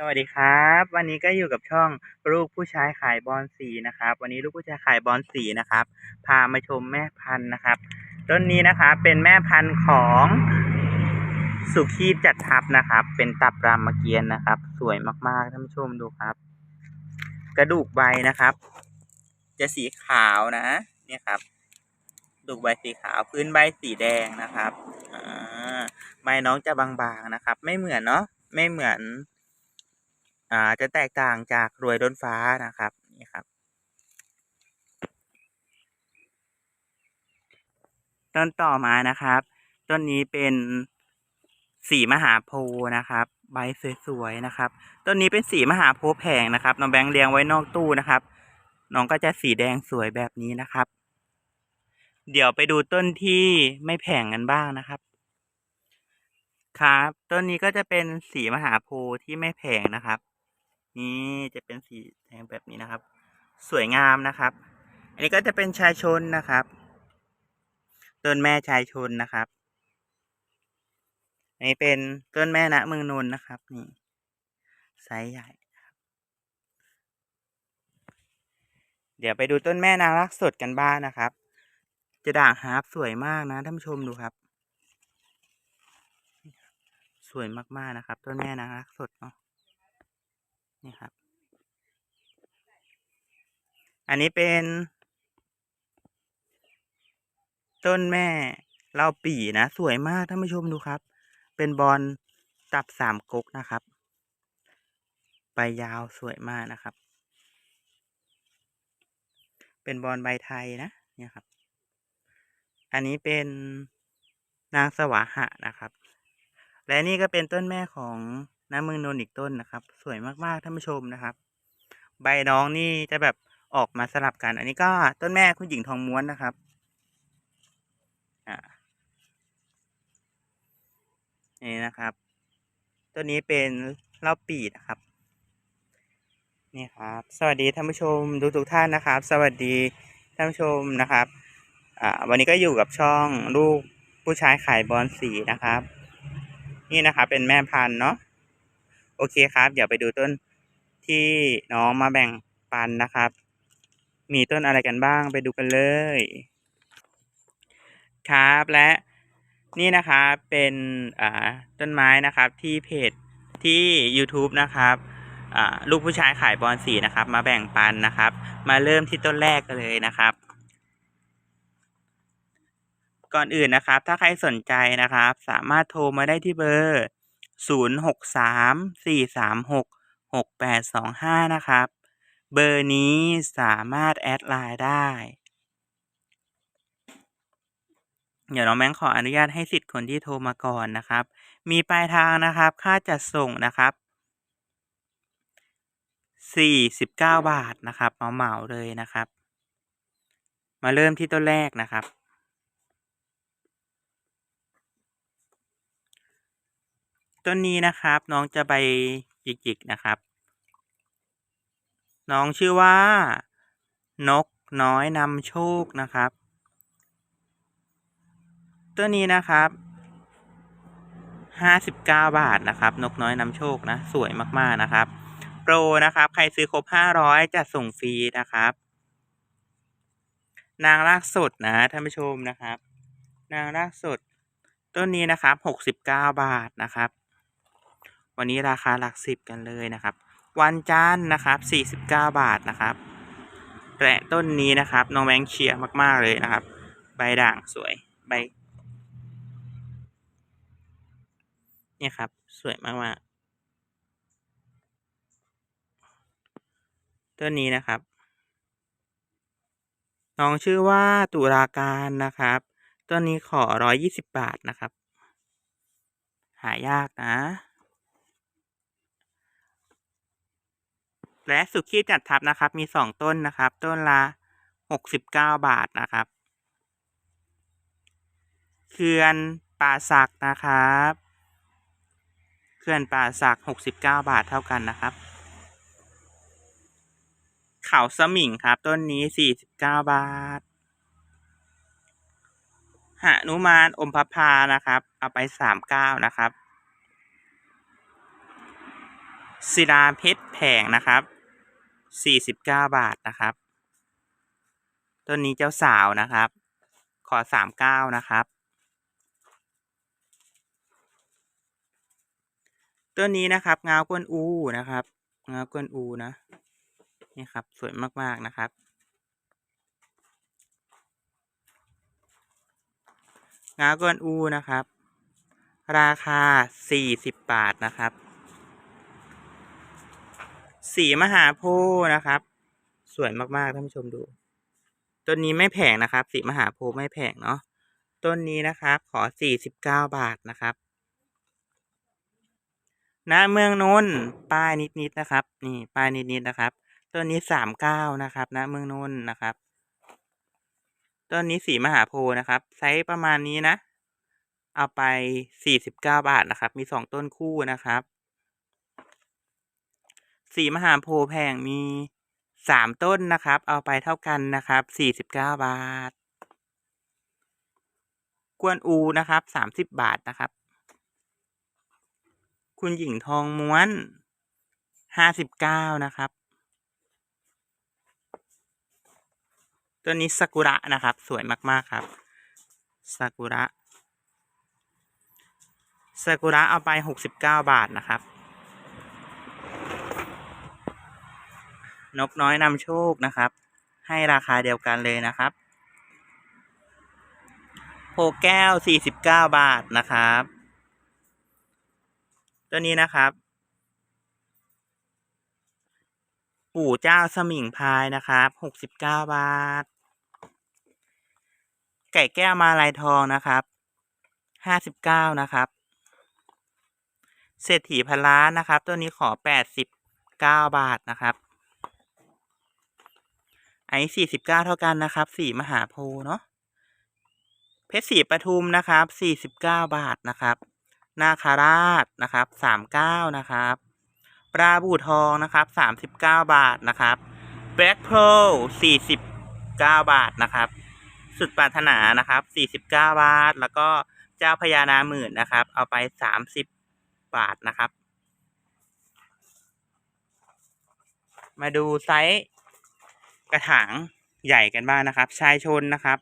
สวัสดีครับ วันนี้ก็อยู่กับช่องลูกผู้ชายขายบอนสีนะครับ วันนี้ลูกผู้ชายขายบอนสีนะครับ พามาชมแม่พันธุ์นะครับต้นนี้นะครับเป็นแม่พันธุ์ของสุขีจัดทับนะครับ เป็นตับรามเกียรตินะครับ สวยมากๆท่านผู้ชมดูครับ กระดูกใบนะครับ จะสีขาวนะเนี่ยครับกระดูกใบสีขาวพื้นใบสีแดงนะครับอใบน้องจะบางๆนะครับ ไม่เหมือนเนาะไม่เหมือน อ่าจะแตกต่างจากรวยล้นฟ้านะครับนี่ครับต้นต่อมานะครับ ต้นนี้เป็นสีมหาโพนะครับ ใบสวยๆนะครับ ต้นนี้เป็นสีมหาโพแผงนะครับน้องแบงค์เลี้ยงไว้นอกตู้นะครับ น้องก็จะสีแดงสวยแบบนี้นะครับ เดี๋ยวไปดูต้นที่ไม่แผงกันบ้างนะครับ ครับ ต้นนี้ก็จะเป็นสีมหาโพที่ไม่แผงนะครับ นี่จะเป็นสีแดงแบบนี้นะครับ สวยงามนะครับ อันนี้ก็จะเป็นชายชนนะครับ ต้นแม่ชายชนนะครับอันนี้เป็นต้นแม่ณเมืองนนท์นะครับ นี่ไซส์ใหญ่เดี๋ยวไปดูต้นแม่นางรักสดกันบ้างนะครับ จะด่างฮาร์ปสวยมากนะท่านผู้ชมดูครับ สวยมากๆนะครับ ต้นแม่นางรักสดเนาะ นี่ครับ อันนี้เป็น ต้นแม่เล่าปีนะ สวยมากท่านผู้ชมดูครับ เป็นบอลตับสามก๊กนะครับ ใบยาวสวยมากนะครับ เป็นบอลใบไทยนะเนี่ยครับ อันนี้เป็นนางสวาหะนะครับ และนี่ก็เป็นต้นแม่ของ น้ำเมืองนนอีกต้นนะครับ สวยมากๆท่านผู้ชมนะครับ ใบน้องนี่จะแบบออกมาสลับกัน อันนี้ก็ต้นแม่คุณหญิงทองม้วนนะครับอ่านี่นะครับ ตัวนี้เป็นเล่าปีนะครับ นี่ครับ สวัสดีท่านผู้ชมทุกทุกท่านนะครับ สวัสดีท่านผู้ชมนะครับอ่าวันนี้ก็อยู่กับช่องลูกผู้ชายขายบอลสีนะครับ นี่นะครับเป็นแม่พันธุ์เนาะ โอเคครับ เดี๋ยวไปดูต้นที่น้องมาแบ่งปันนะครับ มีต้นอะไรกันบ้างไปดูกันเลย ครับและนี่นะครับเป็นต้นไม้นะครับที่เพจที่ YouTube นะครับลูกผู้ชายขายบอลสีนะครับ มาแบ่งปันนะครับ มาเริ่มที่ต้นแรกกันเลยนะครับ ก่อนอื่นนะครับ ถ้าใครสนใจนะครับ สามารถโทรมาได้ที่เบอร์ 0 6 3 4 3 6 6 8 2 5นะครับ เบอร์นี้สามารถแอดไลน์ได้ เดี๋ยวน้องแบงค์ขออนุญาตให้สิทธิ์คนที่โทรมาก่อนนะครับ มีปลายทางนะครับ ค่าจัดส่งนะครับสี่สิบเก้าบาทนะครับเหมาเหมาเลยนะครับ มาเริ่มที่ต้นแรกนะครับ ต้นนี้นะครับ น้องจะใบจิกๆนะครับ น้องชื่อว่า นกน้อยนำโชคนะครับ ตัวนี้นะครับห้าสิบเก้าบาทนะครับ นกน้อยนำโชคนะ สวยมากๆนะครับ โปรนะครับ ใครซื้อครบห้าร้อยจะส่งฟรีนะครับ นางรากสดนะท่านผู้ชมนะครับ นางรากสด ต้นนี้นะครับหกสิบเก้าบาทนะครับ วันนี้ราคาหลักสิบกันเลยนะครับ วันจันทร์นะครับสี่สิบเก้าบาทนะครับและต้นนี้นะครับน้องแบงค์เชียร์มาก ๆ เลยนะครับ ใบด่างสวยใบเนี่ยครับ สวยมากๆต้นนี้นะครับ น้องชื่อว่าตุลาการนะครับต้นนี้ขอร้อยยี่สิบบาทนะครับ หายากนะ และสุขีจัดทับนะครับ มีสองต้นนะครับ ต้นละหกสิบเก้าบาทนะครับเขื่อนป่าสักนะครับเขื่อนป่าสักหกสิบเก้าบาทเท่ากันนะครับ เขาสมิงครับ ต้นนี้สี่สิบเก้าบาทหนุมานอมพพานะครับ เอาไปสามเก้านะครับศิลาเพชรแผงนะครับ สี่สิบเก้าบาทนะครับ ต้นนี้เจ้าสาวนะครับ ขอสามเก้านะครับ ต้นนี้นะครับงากวนอูนะครับงากวนอูนะ นี่ครับ สวยมากๆนะครับงากวนอูนะครับ ราคาสี่สิบบาทนะครับ สีมหาโพธิ์นะครับ สวยมากๆท่านผู้ชมดู ต้นนี้ไม่แพงนะครับ สีมหาโพธิ์ไม่แพงเนาะต้นนี้นะครับ ขอสี่สิบเก้าบาทนะครับณเมืองนนท์ป้ายนิดๆนะครับ นี่ป้ายนิดๆนะครับ ต้นนี้สามเก้านะครับณเมืองนนท์นะครับ ต้นนี้สีมหาโพธิ์นะครับ ไซส์ประมาณนี้นะ เอาไปสี่สิบเก้าบาทนะครับ มีสองต้นคู่นะครับ สีมหาโพแพงมีสามต้นนะครับ เอาไปเท่ากันนะครับสี่สิบเก้าบาท กวนอูนะครับสามสิบบาทนะครับ คุณหญิงทองม้วนห้าสิบเก้านะครับ ตัวนี้ซากุระนะครับ สวยมาก ๆ ครับซากุระซากุระเอาไปหกสิบเก้าบาทนะครับ นกน้อยนำโชคนะครับ ให้ราคาเดียวกันเลยนะครับโพแก้วสี่สิบเก้าบาทนะครับ ตัวนี้นะครับ ปู่เจ้าสมิงพายนะครับหกสิบเก้าบาท ไก่แก้วมาลายทองนะครับห้าสิบเก้านะครับเศรษฐีพันล้านนะครับ ตัวนี้ขอแปดสิบเก้าบาทนะครับ ไอ้สี่สิบเก้าเท่ากันนะครับสี่มหาโพเนาะเพชรศรีปทุมนะครับสี่สิบเก้าบาทนะครับนาคาราชนะครับสามเก้านะครับปลาบูทองนะครับสามสิบเก้าบาทนะครับแบล็กโพลสี่สิบเก้าบาทนะครับสุดปรารถนานะครับสี่สิบเก้าบาท แล้วก็เจ้าพญานาหมื่นนะครับ เอาไปสามสิบบาทนะครับ มาดูไซส์ กระถางใหญ่กันบ้างนะครับ ชายชนนะครับ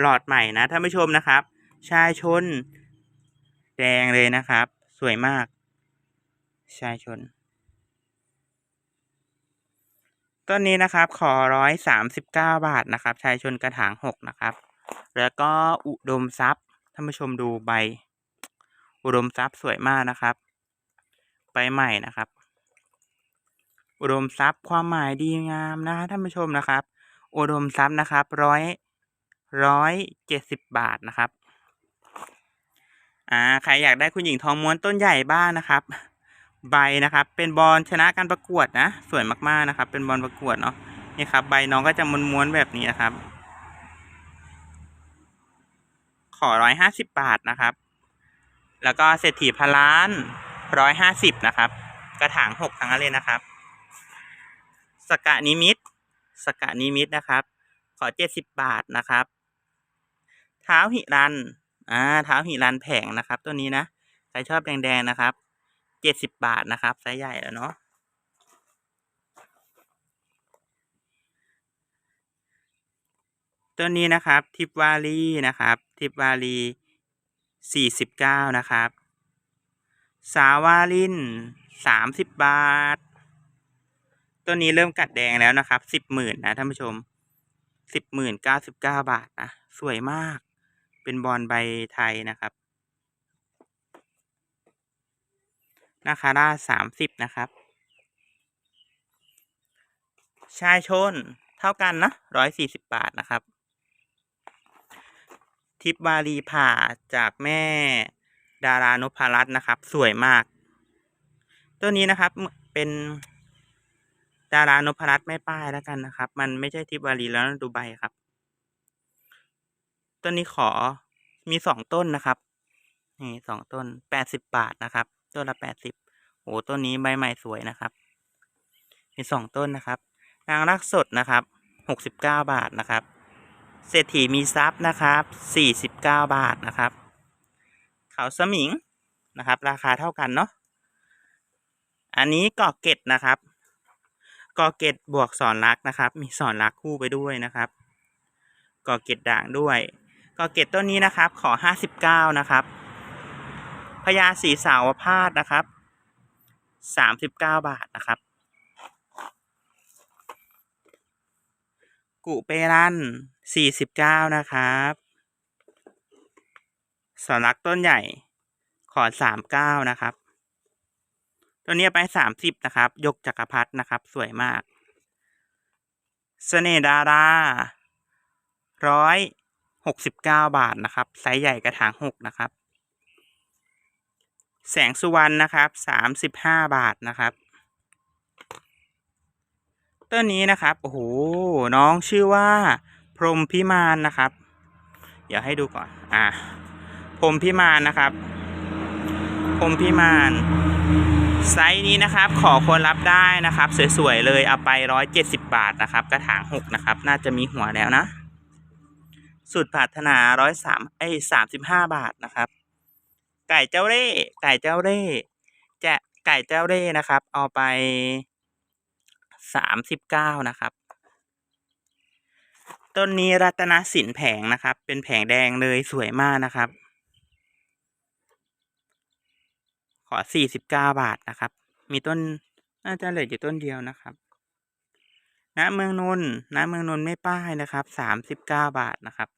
หลอดใหม่นะท่านผู้ชมนะครับ ชายชน แดงเลยนะครับ สวยมาก ชายชน ต้นนี้นะครับ ขอร้อยสามสิบเก้าบาทนะครับ ชายชนกระถางหกนะครับ แล้วก็อุดมทรัพย์ท่านผู้ชมดูใบ อุดมทรัพย์สวยมากนะครับ ใบใหม่นะครับ อุดมทรัพย์ความหมายดีงามนะท่านผู้ชมนะครับ อุดมทรัพย์นะครับร้อยร้อยเจ็ดสิบบาทนะครับอ่าใครอยากได้คุณหญิงทองม้วนต้นใหญ่บ้างนะครับ ใบนะครับ เป็นบอลชนะการประกวดนะสวยมากๆนะครับ เป็นบอลประกวดเนาะนี่ครับ ใบน้องก็จะม้วนๆแบบนี้นะครับ ขอร้อยห้าสิบบาทนะครับ แล้วก็เศรษฐีพนล้านร้อยห้าสิบนะครับ กระถางหกทั้งนั้นเลยนะครับ สกะนิมิตสกะนิมิตนะครับ ขอเจ็ดสิบบาทนะครับ เท้าหิรันอ่าเท้าหิรันแผงนะครับ ตัวนี้นะใครชอบแดงๆนะครับเจ็ดสิบบาทนะครับไซส์ใหญ่แล้วเนาะตัวนี้นะครับ ทิปวาลีนะครับ ทิปวาลีสี่สิบเก้านะครับ สาวาลินสามสิบบาท ตัวนี้เริ่มกัดแดงแล้วนะครับสิบหมื่นนะท่านผู้ชมสิบหมื่นเก้าสิบเก้าบาทนะสวยมาก เป็นบอลใบไทยนะครับนาคาราสามสิบนะครับชายชนเท่ากันนะร้อยสี่สิบบาทนะครับ ทิปวารีผ่าจากแม่ดารานพรัตน์นะครับ สวยมาก ตัวนี้นะครับเป็น ดารานพรัตน์ไม่ป้ายแล้วกันนะครับ มันไม่ใช่ทิปวารีแล้วนะดูใบครับ ต้นนี้ขอมีสองต้นนะครับ นี่สองต้นแปดสิบบาทนะครับ ต้นละแปดสิบโอ้ต้นนี้ใบใหม่สวยนะครับ มีสองต้นนะครับ นางรักสดนะครับหกสิบเก้าบาทนะครับ เศรษฐีมีทรัพย์นะครับสี่สิบเก้าบาทนะครับ เขาสมิงนะครับ ราคาเท่ากันเนาะ อันนี้เกาะเกร็ดนะครับ กาะเกร็ดบวกสอนรักนะครับ มีสอนรักคู่ไปด้วยนะครับกาะเกร็ดด่างด้วยกาะเกร็ดต้นนี้นะครับ ขอห้าสิบเก้านะครับพญาสีสาวพาดนะครับสามสิบเก้าบาทนะครับ กุเปรันสี่สิบเก้านะครับสอนรักต้นใหญ่ขอสามเก้านะครับ ตัวนี้ไปสามสิบนะครับ ยกจักรพรรดินะครับ สวยมากเสน่ดาราร้อยหกสิบเก้าบาทนะครับไซส์ใหญ่กระถางหกนะครับ แสงสุวรรณนะครับสามสิบห้าบาทนะครับต้นนี้นะครับโอ้โหน้องชื่อว่า พรหมพิมานนะครับ เดี๋ยวให้ดูก่อน อ่าพรหมพิมานนะครับ พรหมพิมาน ไซส์นี้นะครับ ขอคนรับได้นะครับ สวยๆเลยเอาไปร้อยเจ็ดสิบบาทนะครับ กระถางหกนะครับ น่าจะมีหัวแล้วนะ สุดปรารถนาร้อยสามไอ้สามสิบห้าบาทนะครับ ไก่เจ้าเร่ไก่เจ้าเร่จะไก่เจ้าเร่นะครับ เอาไปสามสิบเก้านะครับ ต้นนี้รัตนสินแผงนะครับ เป็นแผงแดงเลยสวยมากนะครับ ขอสี่สิบเก้าบาทนะครับ มีต้นน่าจะเหลืออยู่ต้นเดียวนะครับณเมืองนนท์ณเมืองนนท์ไม่ป้ายนะครับสามสิบเก้าบาทนะครับ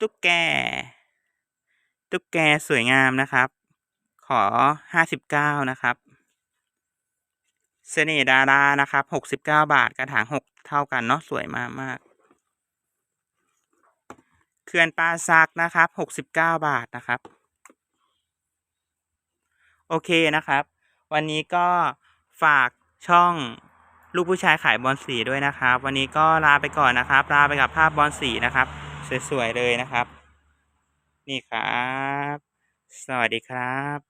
ตุ๊กแก ตุ๊กแกสวยงามนะครับ ขอห้าสิบเก้านะครับ เสน่ห์ดารานะครับหกสิบเก้าบาทกระถางหกเท่ากันเนาะสวยมากมากเขื่อนปลาซักนะครับหกสิบเก้าบาทนะครับ โอเคนะครับ วันนี้ก็ฝากช่องลูกผู้ชายขายบอลสีด้วยนะครับ วันนี้ก็ลาไปก่อนนะครับ ลาไปกับภาพบอลสีนะครับ สวยๆเลยนะครับ นี่ครับ สวัสดีครับ